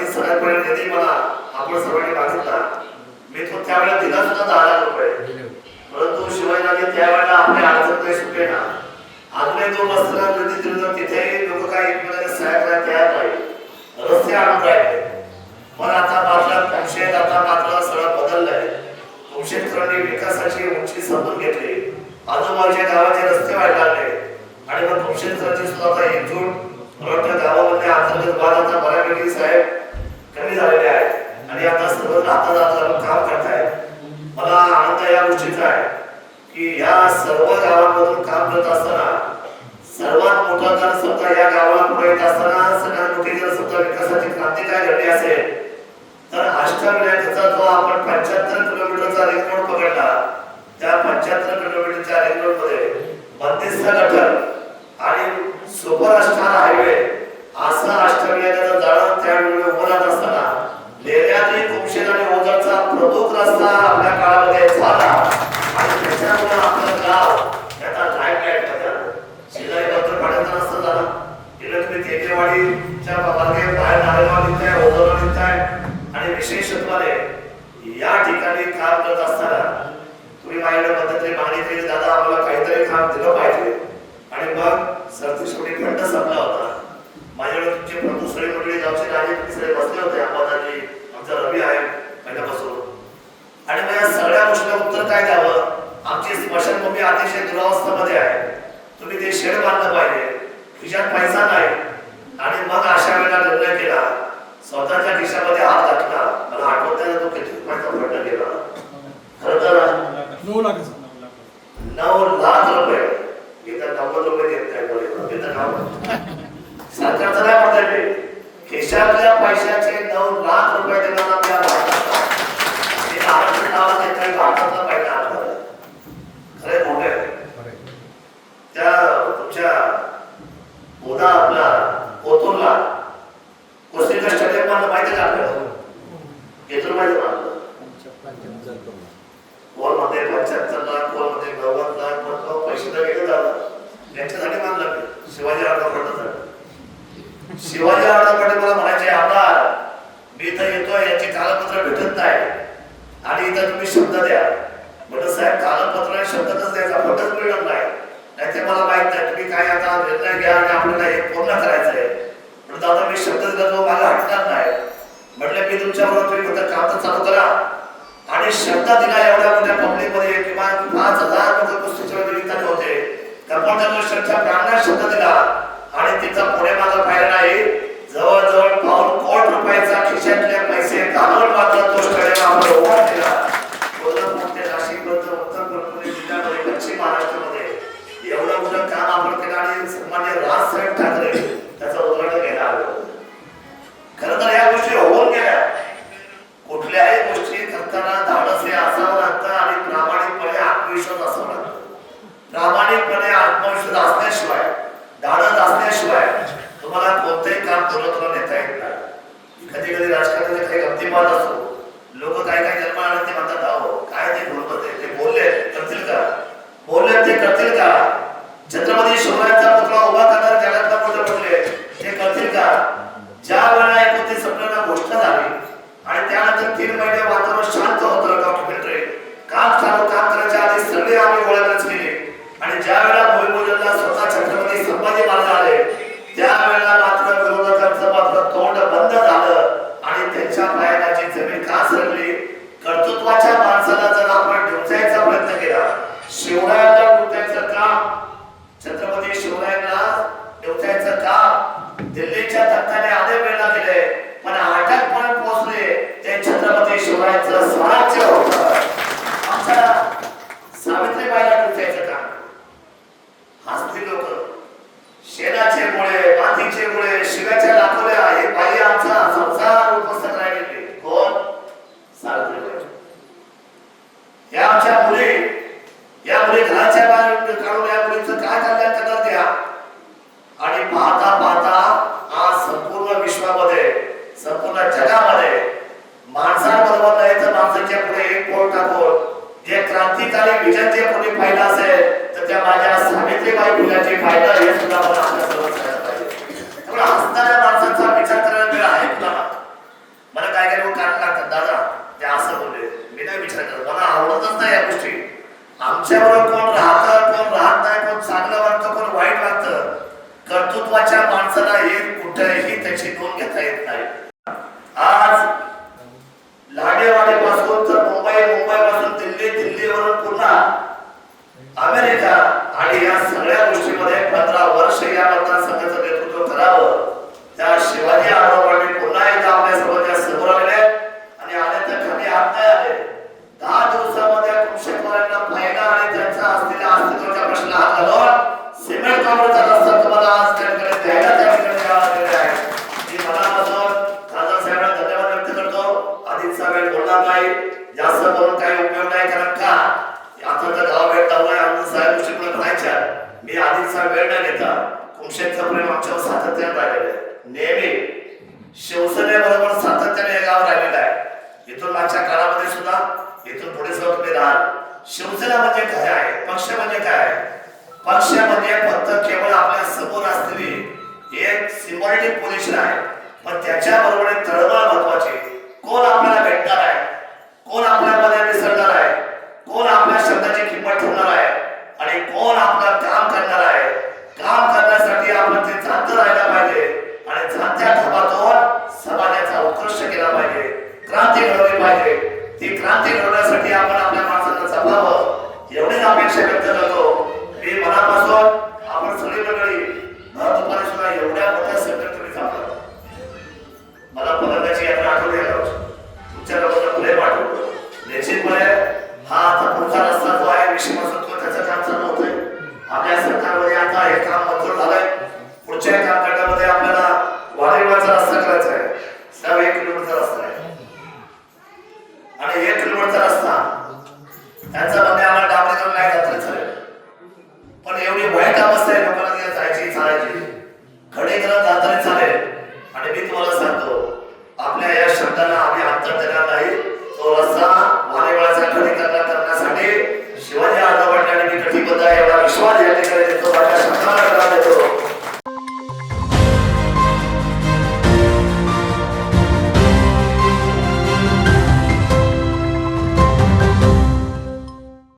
कधी सगळ्यात निधी मला आपण सर्वांनी मागितला. मी तो त्यावेळेला दिला सुद्धा दहा लाख रुपये परंतु शिवाजीराजे त्यावेळेला आपल्या अडचण काही सुटे ना. आपले दोन वाजता कधी दिलं तर तिथेही लोक काय एकमेकांना सहाय्य करायला तयार नाही. रस्ते आणून राहिले. पण आता मात्र पंचायत आता मात्र सगळं बदललंय. शेतकऱ्यांनी विकासाची उंची समजून घेतली. आजूबाजूच्या गावाचे रस्ते व्हायला लागले आणि मग शेतकऱ्यांची सुद्धा एकजूट गावामध्ये अंतर्गत वाद बऱ्यापैकी साहेब कमी झालेले आहेत. आणि आता सर्व आता जाता काम करतायत मला आनंद या गोष्टीचा आहे की या सर्व गावांमधून काम करत असताना सर्वात मोठा जर स्वतः या गावाला पुढे येत असताना सगळ्यात मोठी जर स्वतः विकासाची क्रांती काय घडली असेल? तर अष्टविनायकाचा जो आपण पंच्याहत्तर किलोमीटरचा रिंग रोड पकडला त्या पंच्याहत्तर किलोमीटरच्या रिंग रोडमध्ये बत्तीस गटर आणि सुपर अष्टार हायवे असं अष्टविनायकाचं जाळं त्यावेळी उभं असताना लेण्याद्री कुमशेन आणि ओझरचा प्रमुख रस्ता आपल्या काळामध्ये झाला. आणि त्याच्यामुळे आपलं गाव याचा लाइटमध्ये आलं. शेजारी पत्र पाण्याचा रस्ता झाला तिला तुम्ही तेजेवाडीच्या बाबाने बाहेर नारेगाव निघताय ओझरला निघताय आणि विशेषत्वाने या ठिकाणी काम करत असताना तुम्ही माझ्याकडे पद्धतीने मागणी केली दादा आम्हाला काहीतरी काम दिलं पाहिजे. आणि मग सरती शेवटी खंड संपला होता. माझ्याकडे तुमचे प्रभू सगळे मंडळी गावचे राजे तुम्ही सगळे बसले होते अंबादाजी आमचा रवी आहे पहिल्यापासून आणि मग या सगळ्या गोष्टीला उत्तर काय द्यावं? आमची स्मशानभूमी अतिशय दुरावस्थेमध्ये आहे. तुम्ही ते शेड बांधलं पाहिजे. खिशात पैसा नाही. आणि मग अशा वेळेला निर्णय केला. स्वतःच्या खिशामध्ये हात टाकला मला आठवत नाही तो किती पैसा फंड गेला खरं तर नऊ लाख आहे, नऊ लाख रुपये इथं नव्वद रुपये देत नाही कोणी इथं नाव सरकारचं काय म्हणताय मी खिशातल्या पैशाचे नऊ लाख रुपये देणारा आपल्या भारतात हे महाराष्ट्र नावात एक काही भारतातला पहिला आधार आहे. खरे मोठे आहे. त्या तुमच्या उदा आपला कोथूरला कुस्तीच्या माहिती का आपल्याला? येथून माहिती मला कोलमध्ये पंच्याहत्तर लाख कोण नव्वद लाख कोण पैसे तर गेले झालं. त्यांच्यासाठी मानलं मी. शिवाजी राणा शिवाजी राणा मला म्हणायचे आमदार मी इथं येतोय याची कागदपत्र भेटत नाही. आणि इथं तुम्ही शब्द द्या. म्हणत साहेब कागदपत्र शब्दच द्यायचा फटच मिळत नाही. नाही ते मला माहीत नाही तुम्ही काय आता निर्णय घ्या आणि आपल्याला हे पूर्ण करायचं आहे म्हणून आता मी शब्द दिला तो मला हटणार नाही तुम्ही काम तर चालू करा. आणि शब्द दिला एवढ्या मोठ्या पब्लिकमध्ये किमान पाच हजार लोक कुस्तीच्या निमित्ताने होते. कंपाऊंडर शब्द दिला. आणि तिचा पुढे माझा फायदा नाही. कोणतंही काम पूर्णत्वाला नेता येत नाही. कधी कधी राजकारणाचे काही गमतीपात असतो लोक काय काय जन्म आले ते म्हणतात अहो काय ते बोलत आहे? ते बोलले करतील का? बोलले ते करतील का? छत्रपती शिवरायांचा पुतळा उभा करणारे जगातला मोठे म्हटले ते करतील का ज्या वेळेला एकोणतीस सप्टेंबरला घोषणा झाली आणि त्यानंतर तीन महिने वातावरण शांत होतं डॉक्युमेंटरी काम चालू काम करायच्या आधी सगळे आम्ही गोळ्याच केले आणि ज्या वेळेला भूमिपूजनला स्वतः छत्रपती संभाजी महाराज आले त्यावेळेला मात्र विरोधकांचं मात्र तोंड बंद झालं आणि त्यांच्या पायाची जमीन का सरकली कर्तृत्वाच्या माणसाला जर आपण डुचायचा प्रयत्न केला शिवरायांना डुचायचं काम छत्रपती शिवरायांना डुचायचं काम दिल्लीच्या तख्ताने अनेक वेळा केले पण अटक पण पोहोचले ते छत्रपती शिवरायांचं स्वराज्य होतं आमच्या सावित्रीबाईला डुचायचं काम हसती लोक शेणाचे मुळे मातीचे मुळे शिव्याच्या दाखवल्या हे बाई आमचा संसार उद्ध्वस्त राहिलेले कोण सावित्रीबाई या आमच्या मुली या मुली घराच्या बाहेर काढून या मुलीचं काय कल्याण करणार द्या आणि पाहता पाहता आज संपूर्ण विश्वामध्ये संपूर्ण जगामध्ये माणसाबरोबर नाही तर माणसाच्या पुढे एक पोट टाकून जे क्रांतिकारी विजन जे कोणी पाहिलं असेल तर त्या माझ्या सावित्रीबाई फुलाची फायदा हे सुद्धा मला आपल्या सर्वांना सांगायला पाहिजे त्यामुळे हसणाऱ्या माणसाचा विचार करायला वेळ आहे तुला विचार करत मला आवडतच नाही या गोष्टी आमच्याबरोबर कोण राहतं कोण राहत नाही कोण चांगलं वागतं कोण वाईट वागतं कर्तृत्वाच्या माणसाला एक कुठेही त्याची नोंद घेता येत नाही. आज लाडेवाडीपासून तर मुंबई मुंबईपासून दिल्ली दिल्लीवरून पुन्हा अमेरिका आणि या सगळ्या गोष्टीमध्ये पंधरा वर्ष या मतदारसंघाचं नेतृत्व करावं. त्या शिवाजी आढावांनी पुन्हा एकदा आपल्यासमोर समोर आलेले आणि आले तर कमी हात नाही आले. दहा दिवसामध्ये कुमशेतकऱ्यांना फायदा आणि त्यांचा असलेल्या अस्तित्वाचा प्रश्न हात घालून सिमेंट काँग्रेसचा मी आधीचा वेळ न घेता कुमशेतचं प्रेम आमच्यावर सातत्याने राहिलेलं आहे. नेहमी शिवसेनेबरोबर सातत्याने हे गाव राहिलेलं आहे. इथून मागच्या काळामध्ये सुद्धा इथून पुढे सुद्धा तुम्ही राहाल. शिवसेना म्हणजे काय आहे? पक्ष म्हणजे काय आहे? पक्ष म्हणजे फक्त केवळ आपल्यासमोर असलेली एक सिम्बॉलिक पोझिशन आहे. पण त्याच्या बरोबर तळमळ महत्वाची आपला काम करणार आहे. काम पण एवढी वाईट अवस्था आहे लोकांना जायची चालायची. खडे करा जाताना चालेल. आणि मी तुम्हाला सांगतो आपल्या या शब्दांना आम्ही आत्ता देणार नाही. तो रस्ता वारेवाळाचा खडे करणार करण्यासाठी शिवाजी आजोबांनी मी कटिबद्ध आहे एवढा विश्वास या ठिकाणी देतो. माझ्या शब्दाला देतो.